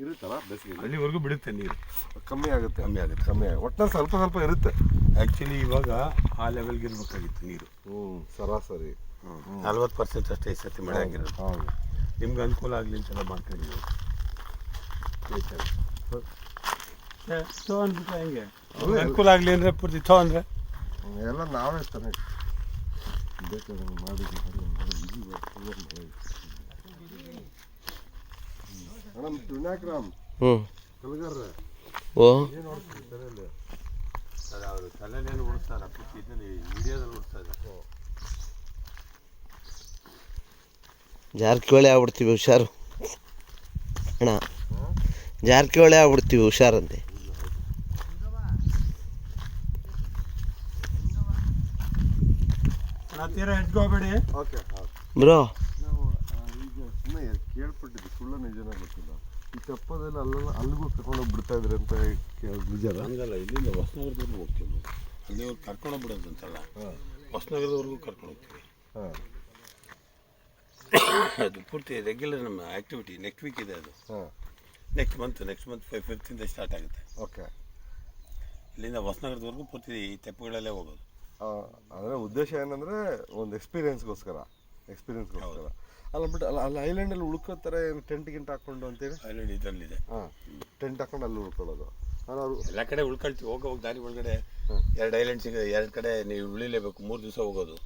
ಇರುತ್ತಲ್ಲ ಬೇಸಿಗೆ ಅಲ್ಲಿವರೆಗೂ ಬಿಡುತ್ತೆ ನೀರು. ಕಮ್ಮಿ ಆಗುತ್ತೆ. ಕಮ್ಮಿ ಆಗುತ್ತೆ ಕಮ್ಮಿ ಆಗುತ್ತೆ. ಒಟ್ಟಿನಲ್ಲಿ ಸ್ವಲ್ಪ ಸ್ವಲ್ಪ ಇರುತ್ತೆ. ಆ್ಯಕ್ಚುಲಿ ಇವಾಗ ಆ ಲೆವೆಲ್ಗೆ ಇರಬೇಕಾಗಿತ್ತು ನೀರು. ಹ್ಞೂ ಸರಾಸರಿ. ನಲ್ವತ್ತು ಪರ್ಸೆಂಟ್ ಅಷ್ಟೇ ಈ ಸತಿ ಮಳೆ ಆಗಿರೋದು. ಹೌದು. ನಿಮ್ಗೆ ಅನುಕೂಲ ಆಗಲಿ ಅಂತೆಲ್ಲ ಮಾಡ್ಕೊಂಡಿದ್ದೀವಿ ಥೋ ಅಂದ್ಬಿಟ್ರೆ ಹೆಂಗೆ? ಅವ್ರಿಗೆ ಅನುಕೂಲ ಆಗಲಿ ಅಂದರೆ ಪೂರ್ತಿ ಥೋ ಅಂದರೆ? ಎಲ್ಲ ನಾವೇ ತಾನೆ ಬೇಕಾದಂಗೆ ಮಾಡಿದ್ವಿ ಉಳಿಸ್ತಾ ಓ. ಜಾರಕಿಹೊಳಿ ಆಗ್ಬಿಡ್ತೀವಿ ಹುಷಾರು. ಅಣ್ಣ ಜಾರಕಿಹೊಳಿ ಆಗ್ಬಿಡ್ತೀವಿ ಹುಷಾರಂತೆ. ಬ್ರೋ ಕೇಳ್ಪಟ್ಟಿದ್ದು ಸುಳ್ಳು ನಿಜನ ಗೊತ್ತಿಲ್ಲ. ಈ ತೆಪ್ಪದಲ್ಲಿ ಅಲ್ಲೆಲ್ಲ ಅಲ್ಲಿಗೂ ಕರ್ಕೊಂಡೋಗಿ ಬಿಡ್ತಾ ಇದ್ರೆ ಅಂತ ಕೇಳ್- ನಿಜನ? ಹಂಗಲ್ಲ ಇಲ್ಲಿಂದ ಹೊಸನಗರದವರೆಗೂ ಹೋಗ್ತೀವಿ ನಾವು ಅಲ್ಲಿವ್ರು ಕರ್ಕೊಂಡು ಬಿಡೋದು ಅಂತಲ್ಲ. ಹೊಸನಗರದವರೆಗೂ ಕರ್ಕೊಂಡು ಹೋಗ್ತೀವಿ ಹಾಂ. ಅದು ಪೂರ್ತಿ ರೆಗ್ಯುಲರ್ ನಮ್ಮ ಆ್ಯಕ್ಟಿವಿಟಿ ನೆಕ್ಸ್ಟ್ ವೀಕ್ ಇದೆ ಅದು. ಹಾಂ. Next month next month five ಫಿಫ್ತಿಂದ start ಆಗುತ್ತೆ. ಓಕೆ. ಇಲ್ಲಿಂದ ಹೊಸನಗರದವರೆಗೂ ಪೂರ್ತಿ ಈ ತೆಪ್ಪಗಳಲ್ಲೇ ಹೋಗೋದು. ಅಂದರೆ ಉದ್ದೇಶ ಏನಂದರೆ ಒಂದು ಎಕ್ಸ್ಪೀರಿಯನ್ಸ್ಗೋಸ್ಕರ ಎಕ್ಸ್ಪೀರಿಯನ್ಸ್ಗೋಸ್ಕರ ಅಲ್ಲ ಬಟ್ ಅಲ್ಲ ಅಲ್ಲಿ ಐಲ್ಯಾಂಡಲ್ಲಿ ಉಳ್ಕೋತಾರೆ ಟೆಂಟ್ ಗಿಂಟ್ ಹಾಕ್ಕೊಂಡು ಅಂತೇಳಿ? ಐಲ್ಯಾಂಡ್ ಇದರಲ್ಲಿದೆ. ಹಾಂ ಟೆಂಟ್ ಹಾಕೊಂಡು ಅಲ್ಲಿ ಉಳ್ಕೊಳ್ಳೋದು. ನಾನು ಅವರು ಎಲ್ಲ ಕಡೆ ಉಳ್ಕೊಳ್ತೀವಿ. ಹೋಗೋ ದಾರಿ ಒಳಗಡೆ ಎರಡು ಐಲ್ಯಾಂಡ್ ಸಿಗ ಎರಡು ಕಡೆ ನೀವು ಉಳಿಲೇಬೇಕು ಮೂರು ದಿವಸ ಹೋಗೋದು.